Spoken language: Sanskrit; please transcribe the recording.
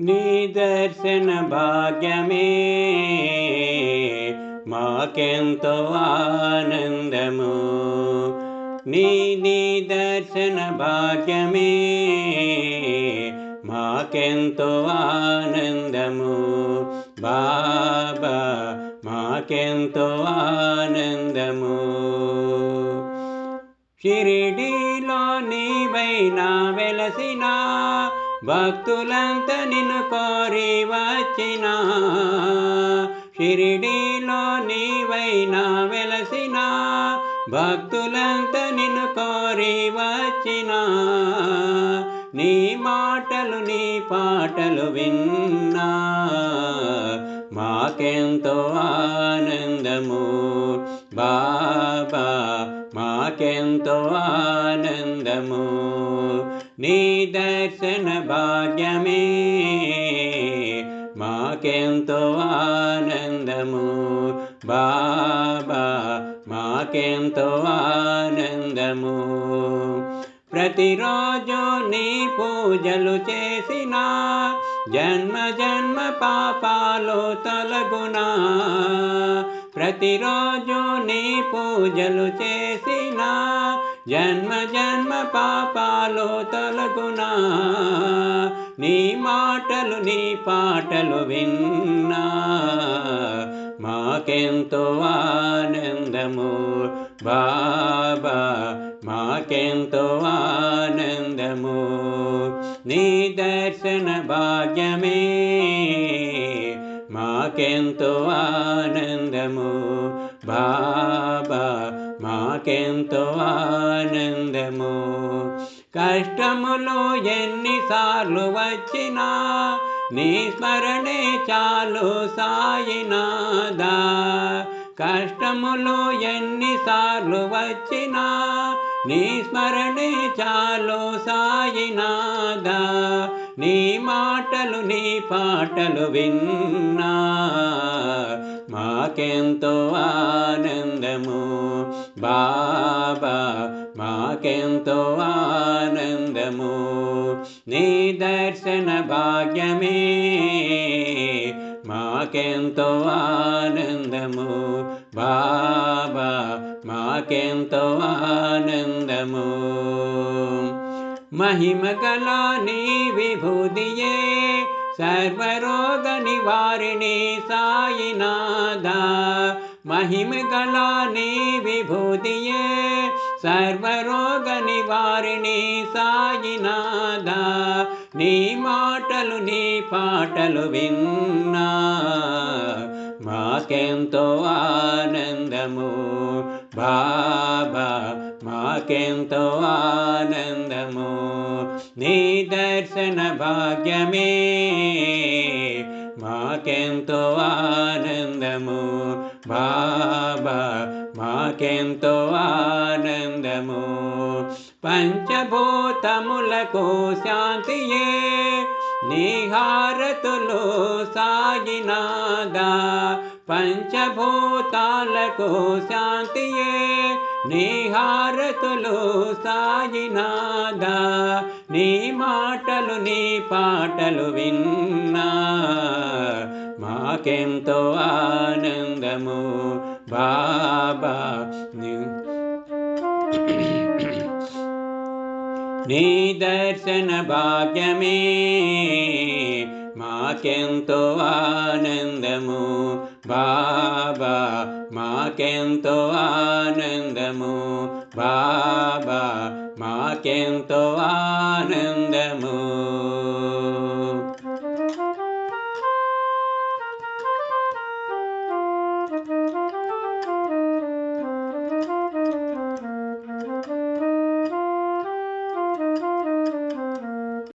निदर्शनभाग्यमे मे मा केन्तु आनन्दो निदर्शन मा केन्तु आनन्दमो बाबा मा केन्तु आनन्दो शिरडि लो वेलसिना భక్తులంత నిన్ను కోరి వచ్చిన. షిరిడీలో నీవైనా వెలసిన. భక్తులంత నిన్ను కోరి వచ్చిన. నీ మాటలు నీ పాటలు విన్నా. మాకెంతో ఆనందము. బాబా మాకెంతో ఆనందము. నీ దర్శన భాగ్యమే మాకెంతో ఆనందము బాబా మాకెంతో ఆనందము ప్రతిరోజు నీ పూజలు చేసిన జన్మ జన్మ పాపాలు తొలగునా ప్రతిరోజు నీ పూజలు చేసిన జన్మ జన్మ పాపాలు తొలగునా నీ మాటలు నీ పాటలు విన్నా మాకెంతో ఆనందము బాబా మాకెంతో ఆనందము నీ దర్శన భాగ్యమే మాకెంతో ఆనందము బాబా నాకెంతో ఆనందము. కష్టములు ఎన్నిసార్లు వచ్చినా నీ స్మరణే చాలు సాయినాదా. కష్టములు ఎన్నిసార్లు వచ్చినా నీ స్మరణే చాలు సాయినాదా. నీ మాటలు నీ పాటలు విన్నా మాకెంతో ఆనందము బాబా మాకెంతో ఆనందము నీ దర్శన భాగ్యమే మాకెంతో ఆనందము బాబా మాకెంతో ఆనందము మహిమ గల నీ విభూదియే సర్వరోగ నివారిణి సాయినాథ మహిమ గల నీ విభూతియే సర్వరోగ నివారిణి సాయినాథ నీ మాటలు నీ పాటలు విన్నా మాకెంతో ఆనందము బాబా మాకెంతో ఆనందము నీ దర్శన భాగ్యమే మాకెంతో ఆనందము బాబా మాకెంతో ఆనందము పంచభూతములకు శాంతియే నిహారతులు సాగినాదా పంచభూతాలకు శాంతియే నిహారతులు సాగినాదా నీ మాటలు నీ పాటలు విన్నా. మాకెంతో ఆనందము బాబా నీ దర్శన భాగ్యమే. మాకెంతో ఆనందము బాబా మాకెంతో ఆనందము బాబా మాకెంతో ఆనందము